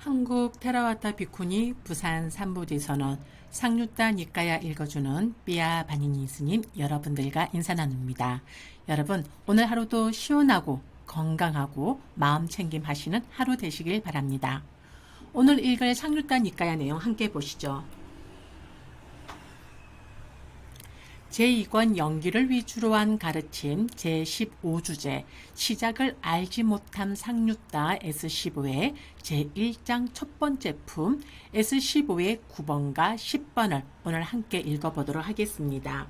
한국 테라와타 비쿠니 부산 산부디선언 상류단 니까야 읽어주는 삐아 바니니 스님 여러분들과 인사 나눕니다. 여러분 오늘 하루도 시원하고 건강하고 마음 챙김 하시는 하루 되시길 바랍니다. 오늘 읽을 상류단 니까야 내용 함께 보시죠. 제2권 연기를 위주로 한 가르침 제15주제 시작을 알지 못함 상류다 S15의 제1장 첫 번째 품 S15의 9번과 10번을 오늘 함께 읽어보도록 하겠습니다.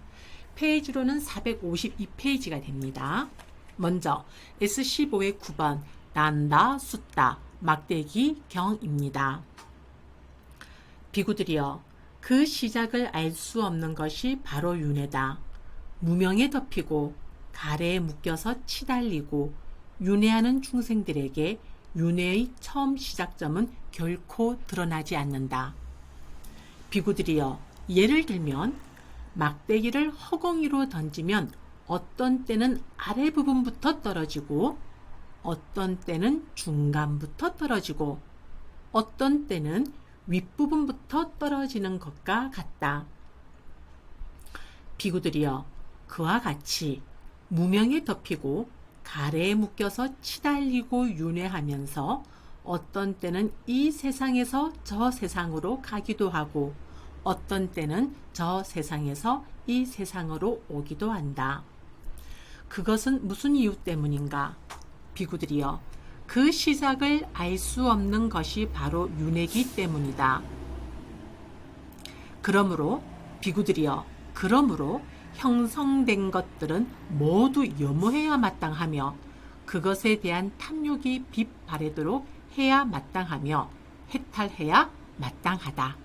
페이지로는 452페이지가 됩니다. 먼저 S15의 9번 난다 숫다 막대기 경입니다. 비구들이여 그 시작을 알 수 없는 것이 바로 윤회다. 무명에 덮이고 가래에 묶여서 치달리고 윤회하는 중생들에게 윤회의 처음 시작점은 결코 드러나지 않는다. 비구들이여 예를 들면 막대기를 허공위로 던지면 어떤 때는 아래 부분부터 떨어지고 어떤 때는 중간부터 떨어지고 어떤 때는 윗부분부터 떨어지는 것과 같다. 비구들이여 그와 같이 무명에 덮이고 가래에 묶여서 치달리고 윤회하면서 어떤 때는 이 세상에서 저 세상으로 가기도 하고 어떤 때는 저 세상에서 이 세상으로 오기도 한다. 그것은 무슨 이유 때문인가? 비구들이여 그 시작을 알 수 없는 것이 바로 윤회기 때문이다. 그러므로 비구들이여 그러므로 형성된 것들은 모두 염호해야 마땅하며 그것에 대한 탐욕이 빛바래도록 해야 마땅하며 해탈해야 마땅하다.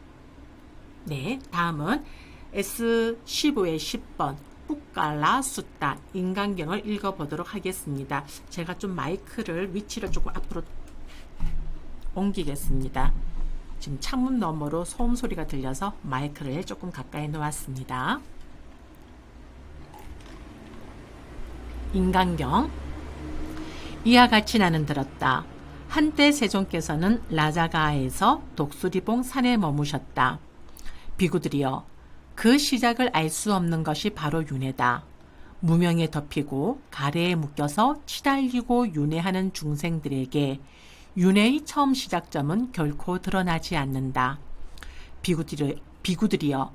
네, 다음은 S15의 10번 뿌깔라 숫다 인간경을 읽어보도록 하겠습니다. 제가 좀 마이크를 위치를 조금 앞으로 옮기겠습니다. 지금 창문 너머로 소음 소리가 들려서 마이크를 조금 가까이 놓았습니다. 인간경 이와 같이 나는 들었다. 한때 세종께서는 라자가에서 독수리봉 산에 머무셨다. 비구들이여 그 시작을 알 수 없는 것이 바로 윤회다. 무명에 덮이고 가래에 묶여서 치달리고 윤회하는 중생들에게 윤회의 처음 시작점은 결코 드러나지 않는다. 비구들이, 비구들이여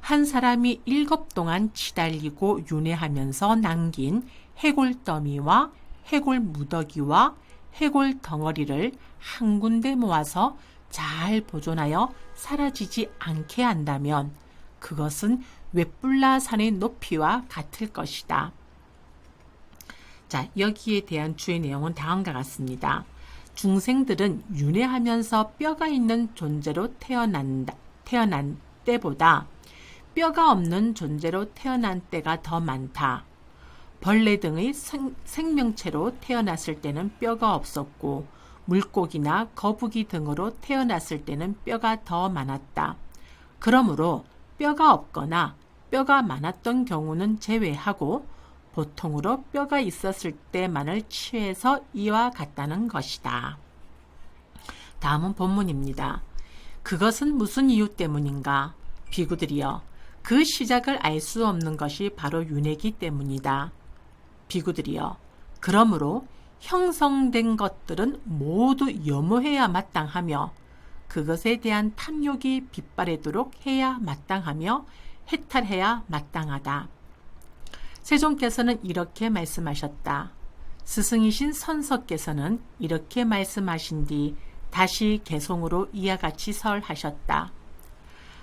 한 사람이 일곱 동안 치달리고 윤회하면서 남긴 해골 더미와 해골 무더기와 해골 덩어리를 한 군데 모아서 잘 보존하여 사라지지 않게 한다면 그것은 웹불라 산의 높이와 같을 것이다. 자, 여기에 대한 주의 내용은 다음과 같습니다. 중생들은 윤회하면서 뼈가 있는 존재로 태어난다, 태어난 때보다 뼈가 없는 존재로 태어난 때가 더 많다. 벌레 등의 생, 생명체로 태어났을 때는 뼈가 없었고, 물고기나 거북이 등으로 태어났을 때는 뼈가 더 많았다. 그러므로 뼈가 없거나 뼈가 많았던 경우는 제외하고 보통으로 뼈가 있었을 때만을 취해서 이와 같다는 것이다. 다음은 본문입니다. 그것은 무슨 이유 때문인가? 비구들이여, 그 시작을 알 수 없는 것이 바로 윤회기 때문이다. 비구들이여, 그러므로 형성된 것들은 모두 염호해야 마땅하며 그것에 대한 탐욕이 빛바래도록 해야 마땅하며 해탈해야 마땅하다. 세종께서는 이렇게 말씀하셨다. 스승이신 선석께서는 이렇게 말씀하신 뒤 다시 개송으로 이와 같이 설하셨다.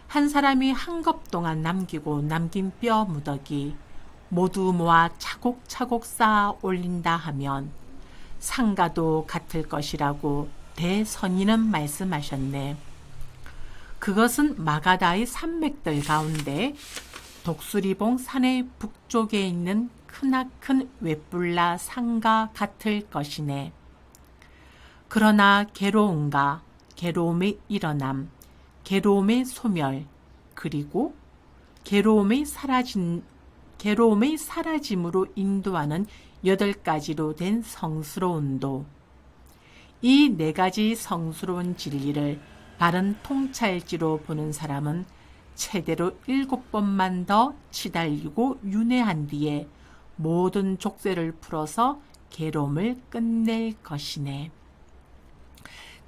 한 사람이 한겁 동안 남기고 남긴 뼈 무더기 모두 모아 차곡차곡 쌓아 올린다 하면 상가도 같을 것이라고 대선인은 말씀하셨네. 그것은 마가다의 산맥들 가운데 독수리봉 산의 북쪽에 있는 크나큰 웹불라 산과 같을 것이네. 그러나 괴로움과 괴로움의 일어남, 괴로움의 소멸, 그리고 괴로움의 사라진 괴로움의 사라짐으로 인도하는 여덟 가지로 된 성스러운 도 이 네 가지 성스러운 진리를 바른 통찰지로 보는 사람은 최대로 일곱 번만 더 치달리고 윤회한 뒤에 모든 족쇄를 풀어서 괴로움을 끝낼 것이네.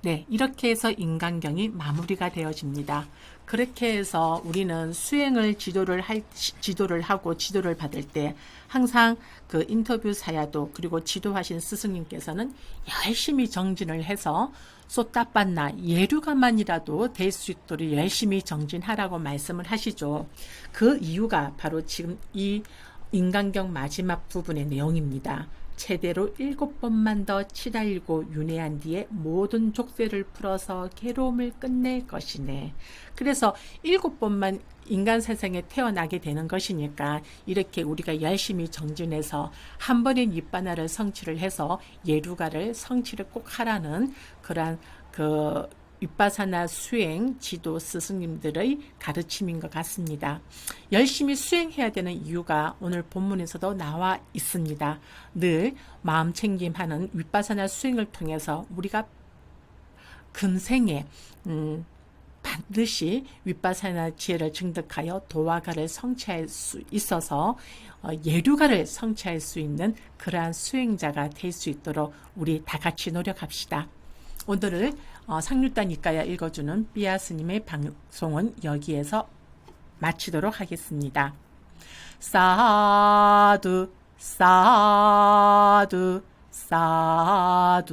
네, 이렇게 해서 인간경이 마무리가 되어집니다. 그렇게 해서 우리는 수행을 지도를 할 지도를 하고 지도를 받을 때 항상 그 인터뷰 사야도 그리고 지도하신 스승님께서는 열심히 정진을 해서 쏟다빤나 예류가만이라도 될 수 있도록 열심히 정진하라고 말씀을 하시죠. 그 이유가 바로 지금 이 인간경 마지막 부분의 내용입니다. 최대로 일곱 번만 더 치달고 윤회한 뒤에 모든 족쇄를 풀어서 괴로움을 끝낼 것이네. 그래서 일곱 번만 인간 세상에 태어나게 되는 것이니까 이렇게 우리가 열심히 정진해서 한 번의 니바나를 성취를 해서 예루가를 성취를 꼭 하라는 그러한 그 윗바사나 수행 지도 스승님들의 가르침인 것 같습니다. 열심히 수행해야 되는 이유가 오늘 본문에서도 나와 있습니다. 늘 마음 챙김하는 윗바사나 수행을 통해서 우리가 금생에 음, 반드시 윗바사나 지혜를 증득하여 도화가를 성취할 수 있어서 어, 예류가를 성취할 수 있는 그러한 수행자가 될 수 있도록 우리 다 같이 노력합시다. 오늘을 어, 상류단 이까야 읽어주는 삐아 스님의 방송은 여기에서 마치도록 하겠습니다. 사두 사두 사두